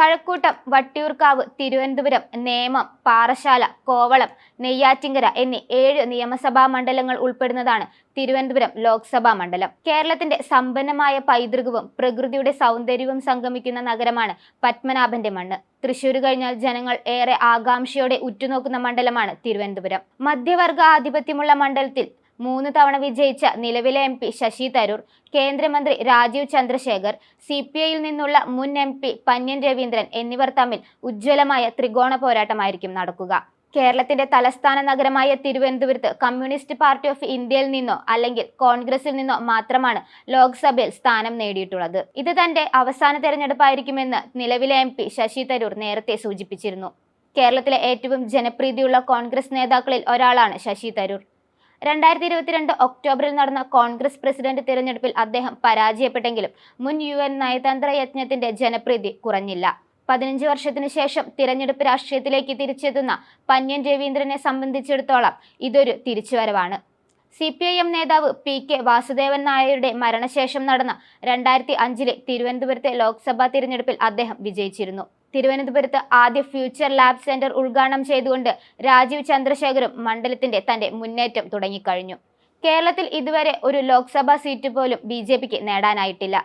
കഴക്കൂട്ടം വട്ടിയൂർക്കാവ് തിരുവനന്തപുരം നേമം പാറശാല കോവളം നെയ്യാറ്റിങ്കര എന്നീ ഏഴ് നിയമസഭാ മണ്ഡലങ്ങൾ ഉൾപ്പെടുന്നതാണ് തിരുവനന്തപുരം ലോക്സഭാ മണ്ഡലം. കേരളത്തിന്റെ സമ്പന്നമായ പൈതൃകവും പ്രകൃതിയുടെ സൗന്ദര്യവും സംഗമിക്കുന്ന നഗരമാണ് പത്മനാഭന്റെ മണ്ണ്. തൃശൂർ കഴിഞ്ഞാൽ ജനങ്ങൾ ഏറെ ആകാംക്ഷയോടെ ഉറ്റുനോക്കുന്ന മണ്ഡലമാണ് തിരുവനന്തപുരം. മധ്യവർഗ ആധിപത്യമുള്ള മണ്ഡലത്തിൽ മൂന്ന് തവണ വിജയിച്ച നിലവിലെ എം പി ശശി തരൂർ കേന്ദ്രമന്ത്രി രാജീവ് ചന്ദ്രശേഖർ സി പി ഐയിൽ നിന്നുള്ള മുൻ എം പി പന്യൻ രവീന്ദ്രൻ എന്നിവർ തമ്മിൽ ഉജ്ജ്വലമായ ത്രികോണ പോരാട്ടമായിരിക്കും നടക്കുക. കേരളത്തിന്റെ തലസ്ഥാന നഗരമായ തിരുവനന്തപുരത്ത് കമ്മ്യൂണിസ്റ്റ് പാർട്ടി ഓഫ് ഇന്ത്യയിൽ നിന്നോ അല്ലെങ്കിൽ കോൺഗ്രസിൽ നിന്നോ മാത്രമാണ് ലോക്സഭയിൽ സ്ഥാനം നേടിയിട്ടുള്ളത്. ഇത് തന്റെ അവസാന തെരഞ്ഞെടുപ്പായിരിക്കുമെന്ന് നിലവിലെ എം പി ശശി തരൂർ നേരത്തെ സൂചിപ്പിച്ചിരുന്നു. കേരളത്തിലെ ഏറ്റവും ജനപ്രീതിയുള്ള കോൺഗ്രസ് നേതാക്കളിൽ ഒരാളാണ് ശശി തരൂർ. രണ്ടായിരത്തി ഇരുപത്തിരണ്ട് ഒക്ടോബറിൽ നടന്ന കോൺഗ്രസ് പ്രസിഡന്റ് തിരഞ്ഞെടുപ്പിൽ അദ്ദേഹം പരാജയപ്പെട്ടെങ്കിലും മുൻ യു എൻ നയതന്ത്ര യജ്ഞത്തിന്റെ ജനപ്രീതി കുറഞ്ഞില്ല. പതിനഞ്ച് വർഷത്തിനു ശേഷം തിരഞ്ഞെടുപ്പ് രാഷ്ട്രീയത്തിലേക്ക് തിരിച്ചെത്തുന്ന പന്യൻ രവീന്ദ്രനെ സംബന്ധിച്ചിടത്തോളം ഇതൊരു തിരിച്ചുവരവാണ്. സി പി ഐ എം നേതാവ് പി കെ വാസുദേവൻ നായരുടെ മരണശേഷം നടന്ന രണ്ടായിരത്തി അഞ്ചിലെ തിരുവനന്തപുരത്തെ ലോക്സഭാ തിരഞ്ഞെടുപ്പിൽ അദ്ദേഹം വിജയിച്ചിരുന്നു. തിരുവനന്തപുരത്ത് ആദ്യ ഫ്യൂച്ചർ ലാബ് സെന്റർ ഉദ്ഘാടനം ചെയ്തുകൊണ്ട് രാജീവ് ചന്ദ്രശേഖരും മണ്ഡലത്തിന്റെ തന്റെ മുന്നേറ്റം തുടങ്ങിക്കഴിഞ്ഞു. കേരളത്തിൽ ഇതുവരെ ഒരു ലോക്സഭാ സീറ്റ് പോലും ബി ജെ പിക്ക് നേടാനായിട്ടില്ല.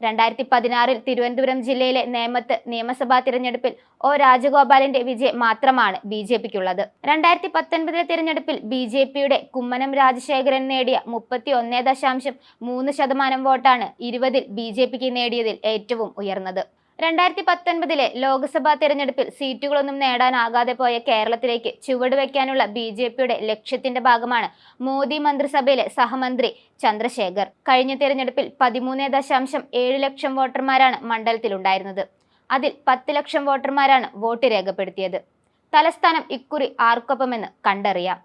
രണ്ടായിരത്തി പതിനാറിൽ തിരുവനന്തപുരം ജില്ലയിലെ നേമത്ത് നിയമസഭാ തിരഞ്ഞെടുപ്പിൽ ഒ രാജഗോപാലിന്റെ വിജയം മാത്രമാണ് ബി ജെ പിക്കുള്ളത്. രണ്ടായിരത്തി പത്തൊൻപതിലെ തിരഞ്ഞെടുപ്പിൽ ബി ജെ പിയുടെ കുമ്മനം രാജശേഖരൻ നേടിയ മുപ്പത്തി ഒന്നേ ദശാംശം മൂന്ന് ശതമാനം വോട്ടാണ് ഇരുപതിൽ ബി ജെ പിക്ക് നേടിയതിൽ ഏറ്റവും ഉയർന്നത്. രണ്ടായിരത്തി പത്തൊൻപതിലെ ലോക്സഭാ തെരഞ്ഞെടുപ്പിൽ സീറ്റുകളൊന്നും നേടാനാകാതെ പോയ കേരളത്തിലേക്ക് ചുവടുവെക്കാനുള്ള ബി ജെ പിയുടെ ലക്ഷ്യത്തിന്റെ ഭാഗമാണ് മോദി മന്ത്രിസഭയിലെ സഹമന്ത്രി ചന്ദ്രശേഖർ. കഴിഞ്ഞ തെരഞ്ഞെടുപ്പിൽ പതിമൂന്ന് ദശാംശം ഏഴ് ലക്ഷം വോട്ടർമാരാണ് മണ്ഡലത്തിലുണ്ടായിരുന്നത്. അതിൽ പത്ത് ലക്ഷം വോട്ടർമാരാണ് വോട്ട് രേഖപ്പെടുത്തിയത്. തലസ്ഥാനം ഇക്കുറി ആർക്കൊപ്പമെന്ന് കണ്ടറിയാം.